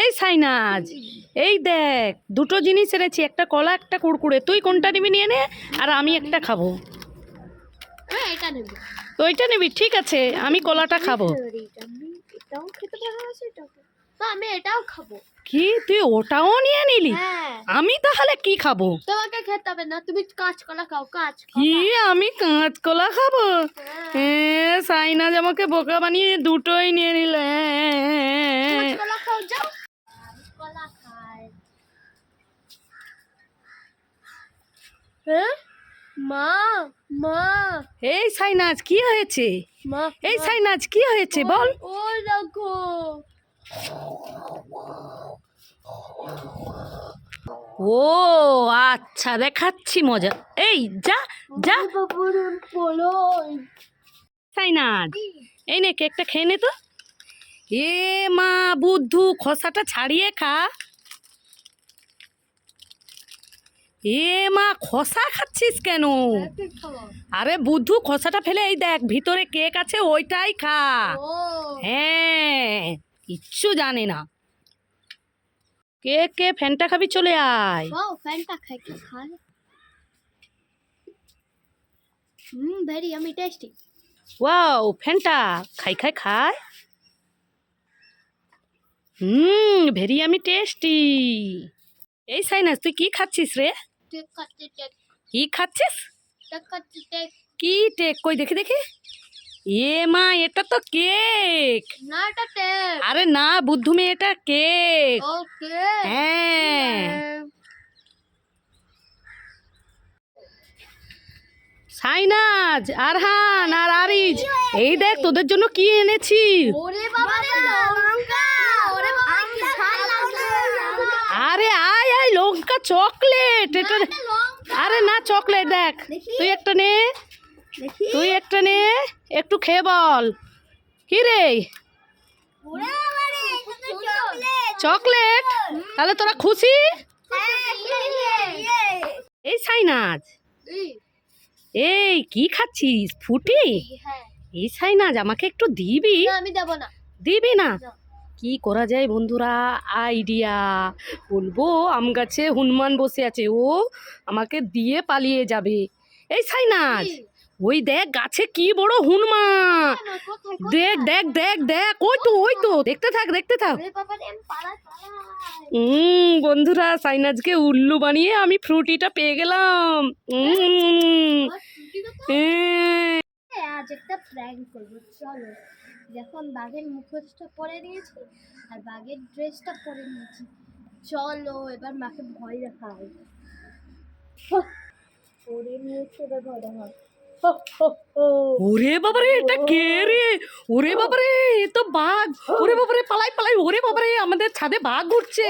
এই সাইনাজ এই দেখ দুটো জিনিস এনেছি একটা কলা একটা কুড়কুড়ে। তুই কোনটা নিবি নিয়ে নে আর আমি একটা খাব। হ্যাঁ এটা নেব। ওইটা ঠিক আছে আমি কলাটা খাব। আমি এটাও খাব। কি? তুই ওটাও নিয়ে নিলি? হ্যাঁ। আমি তাহলে কি খাব? তোমাকে খেতে হবে না তুমি কাঁচকলা খাও কাঁচ কি? আমি কাঁচকলা খাব? হ্যাঁ। সাইনাজ আমাকে বোকা বানিয়ে দুটোই নিয়ে নিলে কাঁচকলা খাও যাও কলা খায় হ্যাঁ? মা মা। এই সাইনাজ কি হয়েছে? মা এই সাইনাজ কি হয়েছে বল? ও দেখো। ও আচ্ছা দেখাচ্ছি মজা। এই যা যা। সাইনাজ এই নে কেকটা খেয়ে নে তো। এ মা বুদ্ধু খোসাটা ছাড়িয়ে খা। এ মা খসা খাচ্ছিস কেন? আরে বুদ্ধু খসাটা ফেলে এই দেখ ভিতরে কেক আছে ওইটাই খা। হ্যাঁ কিচ্ছু জানে না। কে কে ফ্যানটা খাবি চলে আয়। হুম টেস্টি ওয়াও ফ্যানটা খাই খাই খায় হুম ভেরি আমি টেস্টি এই সাইনাস তুই কি খাচ্ছিস রে? কি খাচ্ছিস? কি টেক? কই দেখি দেখি। এ মা এটা তো কেক। না এটা টেক আরে না বুদ্ধু মে এটা কেক। ওকে হ্যাঁ। সাইনাজ আরহান আর আরিজ এই দেখ তোদের জন্য কি এনেছি। আরে আয় আয় লঙ্কা চক। চকলেট এটা আরে না চকলেট দেখ। তুই একটা নে। তুই একটা নে। একটু খেয়ে বল। কি রে? চকলেট। তাহলে তোরা খুশি? হ্যাঁ এই সাইনাজ। এই। কি খাচ্ছিস? ফুটি? হ্যাঁ। এই সাইনাজ আমাকে একটু দিবি? আমি দেব না। দিবি না। কি করা যায় বন্ধুরা? আইডিয়া বলব আম গাছে হনুমান বসে আছে। ও আমাকে দিয়ে পালিয়ে যাবে। এই সাইনাজ? ওই দেখ গাছে কি বড় হনুমান? দেখ দেখ দেখ দেখ ওই তো ওই তো দেখতে থাক দেখতে থাক। বন্ধুরা সাইনাজকে উল্লু বানিয়ে আমি ফ্রুটিটা পেয়ে গেলাম উম, আর টুটিটা তো এ, আজ একটা প্র্যাঙ্ক করব চলো। যখন বাঘের মুখোশটা পরে নিয়েছি আর বাঘের ড্রেসটা পরে নিয়েছি চলো এবার মাকে ভয় দেখাই পরে নিয়েছে এবার ভয় দেখাই ওরে বাবারে এটা কে রে? ওরে বাবারে এ তো বাঘ। ওরে বাবারে পালাই পালাই। ওরে বাবারে আমাদের ছাদে বাঘ ঘুরছে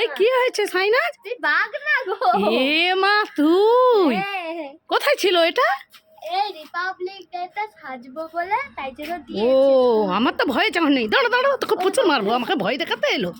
এই কি হয়েছে সাইনাজ? তুই বাঘ না গো। এ মা তুই। হ্যাঁ, কোথায় ছিল এটা? এই রিপাবলিক ডেটা সাজবো বলে তাই জন্য ও, আমার তো ভয় চাও নেই। দাঁড়া দাঁড়া তোকে প্রচুর মারবো। আমাকে ভয় দেখাতে এলো।